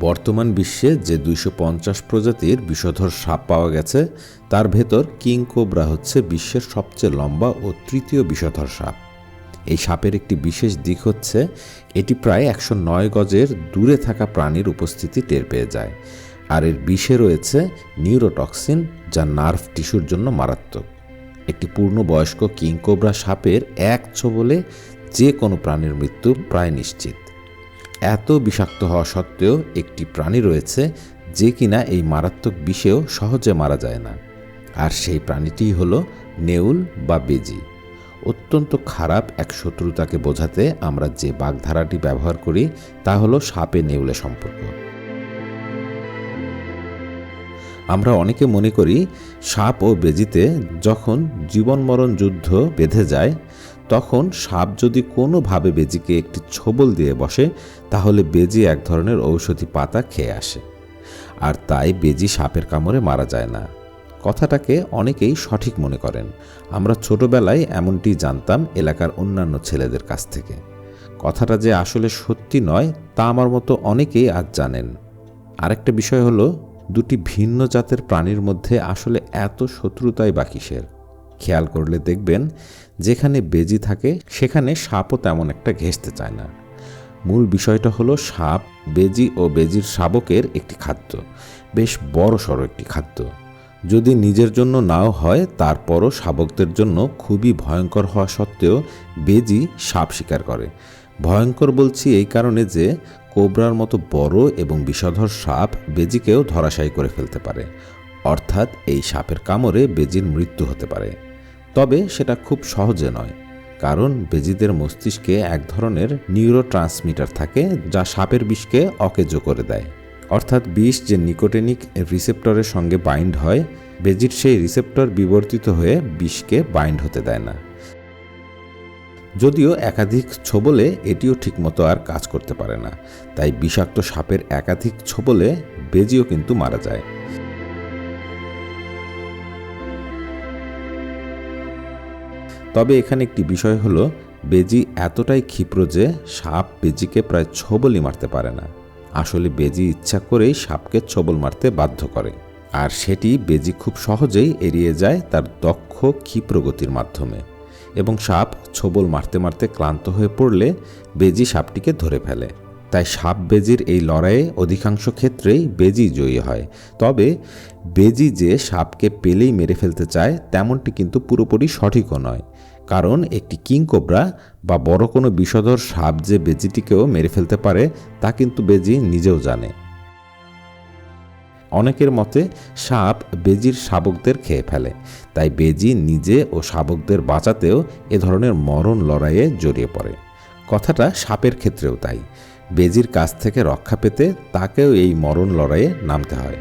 বর্তমান বিশ্বে যে দুইশো পঞ্চাশ প্রজাতির বিষধর সাপ পাওয়া গেছে, তার ভেতর কিং কোবরা হচ্ছে বিশ্বের সবচেয়ে লম্বা ও তৃতীয় বিষধর সাপ। এই সাপের একটি বিশেষ দিক হচ্ছে, এটি প্রায় একশো নয় গজের দূরে থাকা প্রাণীর উপস্থিতি টের পেয়ে যায়। আর এর বিষে রয়েছে নিউরোটক্সিন, যা নার্ভ টিস্যুর জন্য মারাত্মক। একটি পূর্ণবয়স্ক কিংকোবরা সাপের এক ছোবলে যে কোনো প্রাণীর মৃত্যু প্রায় নিশ্চিত। এত বিষাক্ত হওয়া সত্ত্বেও একটি প্রাণী রয়েছে যে কিনা এই মারাত্মক বিষেও সহজে মারা যায় না। আর সেই প্রাণীটিই হলো নেউল বা বেজি। অত্যন্ত খারাপ এক শত্রুতাকে বোঝাতে আমরা যে বাগধারাটি ব্যবহার করি তা হলো সাপে নেউলে সম্পর্ক। আমরা অনেকে মনে করি সাপ ও বেজিতে যখন জীবন মরণ যুদ্ধ বেঁধে যায় তখন সাপ যদি কোনোভাবে বেজিকে একটি ছোবল দিয়ে বসে, তাহলে বেজি এক ধরনের ঔষধি পাতা খেয়ে আসে। আর তাই বেজি সাপের কামড়ে মারা যায় না। কথাটাকে অনেকেই সঠিক মনে করেন। আমরা ছোটবেলায় এমনটি জানতাম এলাকার অন্যান্য ছেলেদের কাছ থেকে। কথাটা যে আসলে সত্যি নয়, তা আমার মতো অনেকেই আজ জানেন। আরেকটা বিষয় হলো, দুটি ভিন্ন জাতের প্রাণীর মধ্যে আসলে এত শত্রুতাই বা কিসের? খেয়াল করলে দেখবেন যেখানে বেজি থাকে, সেখানে সাপও তেমন একটা ঘেঁষতে চায় না। মূল বিষয়টা হলো সাপ, বেজি ও বেজির শাবকের একটি খাদ্য। বেশ বড় সড়ো একটি খাদ্য। যদি নিজের জন্য নাও হয়, তারপরও শাবকদের জন্য খুবই ভয়ঙ্কর হওয়া সত্ত্বেও বেজি সাপ শিকার করে। ভয়ঙ্কর বলছি এই কারণে যে, কোবরার মতো বড় এবং বিষধর সাপ বেজিকেও ধরাশায়ী করে ফেলতে পারে। অর্থাৎ এই সাপের কামড়ে বেজির মৃত্যু হতে পারে। তবে সেটা খুব সহজে নয়, কারণ বেজিদের মস্তিষ্কে এক ধরনের নিউরো ট্রান্সমিটার থাকে যা সাপের বিষকে অকেজো করে দেয়। অর্থাৎ বিষ যে নিকোটেনিক রিসেপ্টরের সঙ্গে বাইন্ড হয়, বেজির সেই রিসেপ্টর বিবর্তিত হয়ে বিষকে বাইন্ড হতে দেয় না। যদিও একাধিক ছোবলে এটিও ঠিকমতো আর কাজ করতে পারে না, তাই বিষাক্ত সাপের একাধিক ছোবলে বেজিও কিন্তু মারা যায়। তবে এখানে একটি বিষয় হলো, বেজি এতটাই ক্ষিপ্র যে সাপ বেজিকে প্রায় ছোবলই মারতে পারে না। আসলে বেজি ইচ্ছা করেই সাপকে ছোবল মারতে বাধ্য করে। আর সেটি বেজি খুব সহজেই এড়িয়ে যায় তার দক্ষ ক্ষিপ্রগতির মাধ্যমে। এবং সাপ ছোবল মারতে মারতে ক্লান্ত হয়ে পড়লে বেজি সাপটিকে ধরে ফেলে। তাই সাপ বেজির এই লড়াইয়ে অধিকাংশ ক্ষেত্রেই বেজি জয়ী হয়। তবে বেজি যে সাপকে পেলেই মেরে ফেলতে চায়, তেমনটি কিন্তু পুরোপুরি সঠিকও নয়। কারণ একটি কিংকোবরা বা বড় কোনো বিষধর সাপ যে বেজিটিকেও মেরে ফেলতে পারে, তা কিন্তু বেজি নিজেও জানে। অনেকের মতে, সাপ বেজির শাবকদের খেয়ে ফেলে, তাই বেজি নিজে ও শাবকদের বাঁচাতেও এ ধরনের মরণ লড়াইয়ে জড়িয়ে পড়ে। কথাটা সাপের ক্ষেত্রেও তাই। বেজির কাছ থেকে রক্ষা পেতে তাকেও এই মরণ লড়াইয়ে নামতে হয়।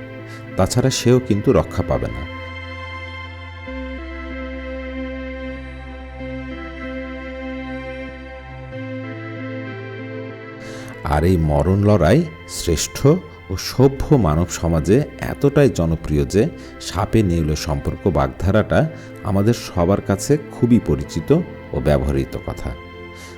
তাছাড়া সেও কিন্তু রক্ষা পাবে না। আর এই মরণ লড়াই শ্রেষ্ঠ ও সভ্য মানব সমাজে এতটাই জনপ্রিয় যে সাপে নেউলে সম্পর্ক বাগধারাটা আমাদের সবার কাছে খুবই পরিচিত ও ব্যবহৃত কথা।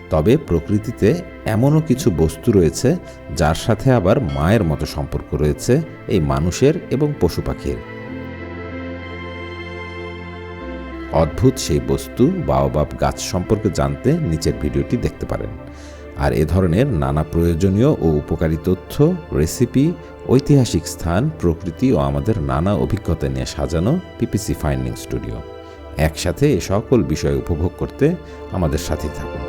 তবে প্রকৃতিতে এমনও কিছু বস্তু রয়েছে যার সাথে আবার মায়ের মতো সম্পর্ক রয়েছে এই মানুষের এবং পশু পাখির। অদ্ভুত সেই বস্তু বাওবাব গাছ সম্পর্কে জানতে নিচের ভিডিওটি দেখতে পারেন। আর এ ধরনের নানা প্রয়োজনীয় ও উপকারী তথ্য রেসিপি ঐতিহাসিক স্থান, প্রকৃতি ও আমাদের নানা অভিজ্ঞতা নিয়ে সাজানো পিপিসি ফাইন্ডিং স্টুডিও একসাথে এ সকল বিষয় উপভোগ করতে আমাদের সাথে থাকুন।